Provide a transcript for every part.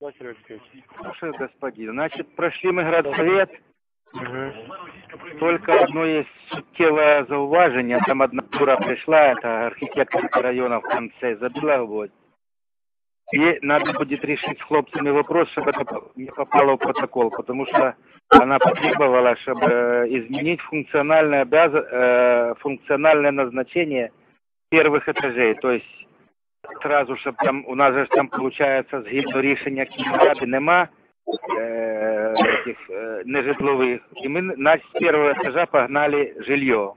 Да, Сергей Алексеевич. Господин, значит, прошли мы градсовет, Угу. только одно есть суттєве зауваження, там одна дура пришла, это архитектор района в конце, забила гвоздь. И надо будет решить с хлопцами вопрос, чтобы это не попало в протокол, потому что она потребовала, чтобы э, изменить функциональное, обяз... э, функциональное назначение первых этажей, то есть сразу, щоб там, у нас же ж там, получается, згідно рішення Київради нема э, этих э, нежитловых. И мы на, с первого этажа погнали жилье.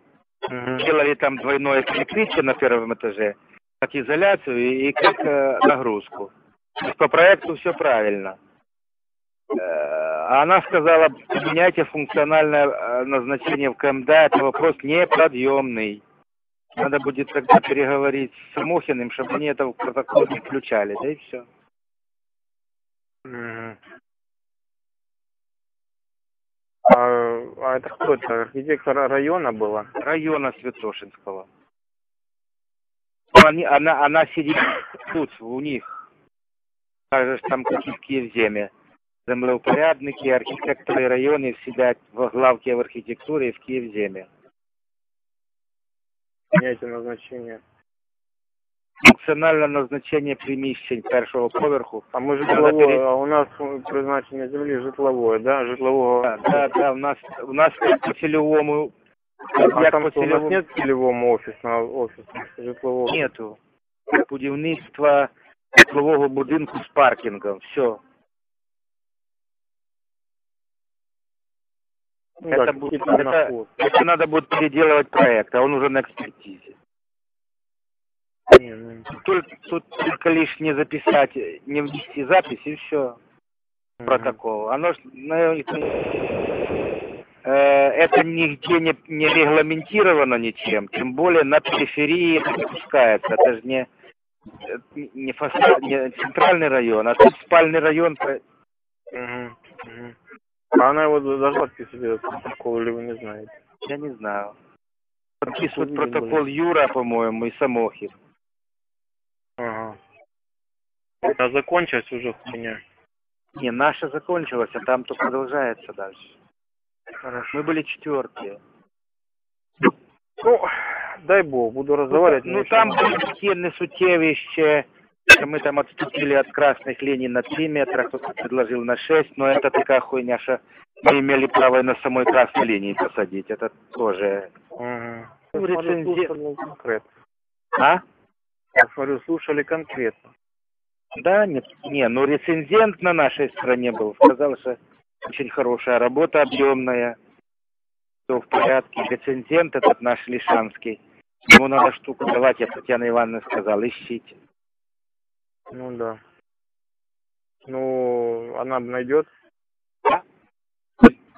Угу. Делали там двойное перекрытие на первом этаже, как изоляцию и, и как э, нагрузку. То есть по проекту все правильно. Э, А она сказала, поменяйте функциональное э, назначение в КМД, это вопрос неподъемный. Надо будет тогда переговорить с Самохиным, чтобы они это в протокол не включали, да и все. Угу. А, а это кто это? Архитектор района была? Района Святошинского. Ну, Они, она, она сидит тут, у них. Кажеш, там какие в Київземі. Землеупорядники, архітектори районів сидять в главки в архітектурі в Київземі. Меняйте назначение. Функціональне назначення приміщень першого поверху. А мы Надо житловое, пере- а у нас призначение земли житловое, да? Житлового. Да, да, да, у нас, у нас як по цільовому, А як там по что, у нас цільовому нет целевого офисного офиса житлового? нету. Будівництва житлового будинку з паркінгом. Все. Ну, это да, будет- это-. Это надо будет переделывать проект, а он уже на экспертизе. Не, ну, Тут, тут только лишь не записать, не внести запись и все, мгм. протокол. Оно ж, ну, э, это нигде не, не регламентировано ничем, тем более на периферии это допускается. Это же не, э, не, фасад, не центральный район, а тут спальный район. мгм. А она его подписывать этот протокол, или вы не знаете? Я не знаю. Подписывает Увидим, протокол Юра, по-моему, и Самохин. Ага. А закончилась уже хуйня? Не, наша закончилась, а там то продолжается дальше. Хорошо. Мы были четвертые. Ну, дай бог, буду разговаривать. Ну, мне там такие несутевище, что мы там отступили от красных линий на 3 метра, кто-то предложил на 6, но это такая хуйня, что мы имели право и на самой красной линии посадить. Это тоже... Ага. Ну, конкретно. А? Я смотрю, слушали конкретно. Да, не, не, ну рецензент на нашей стороне был, сказал, что очень хорошая работа, объемная, все в порядке. Рецензент этот наш Лишанский, ему надо штуку давать, я Татьяна Ивановна сказал, ищите. Ну да. Ну, она найдет.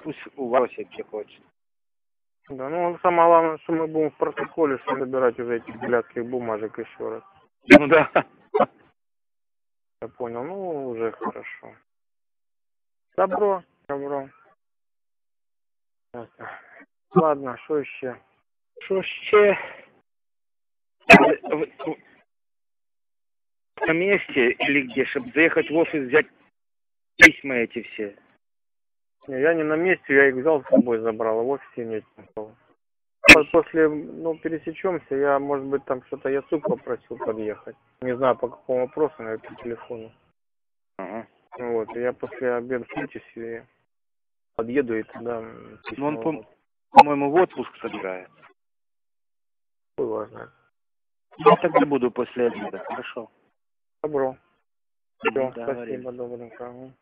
Пусть у вас где хочет. Да, ну самое главное, что мы будем в протоколе что набирать уже этих блядских бумажек еще раз. Ну да. Я понял, ну уже хорошо. Добро, добро. Ладно, что еще? Що ще? На месте или где, чтобы заехать в офис, взять письма эти все. Я не на месте, я их взял с собой, забрал, а в офисе нет никого. После, ну, пересечемся, я, может быть, там что-то Яцук попросил подъехать. Не знаю, по какому вопросу, на по телефону. Ага. Вот, я после обеда встречусь и подъеду и м, Ну, он, по- по-моему, в отпуск собирает. Хуй его знает. Я тогда буду после обеда, хорошо. Добро. Все, Договорились. спасибо, добренько. Ага.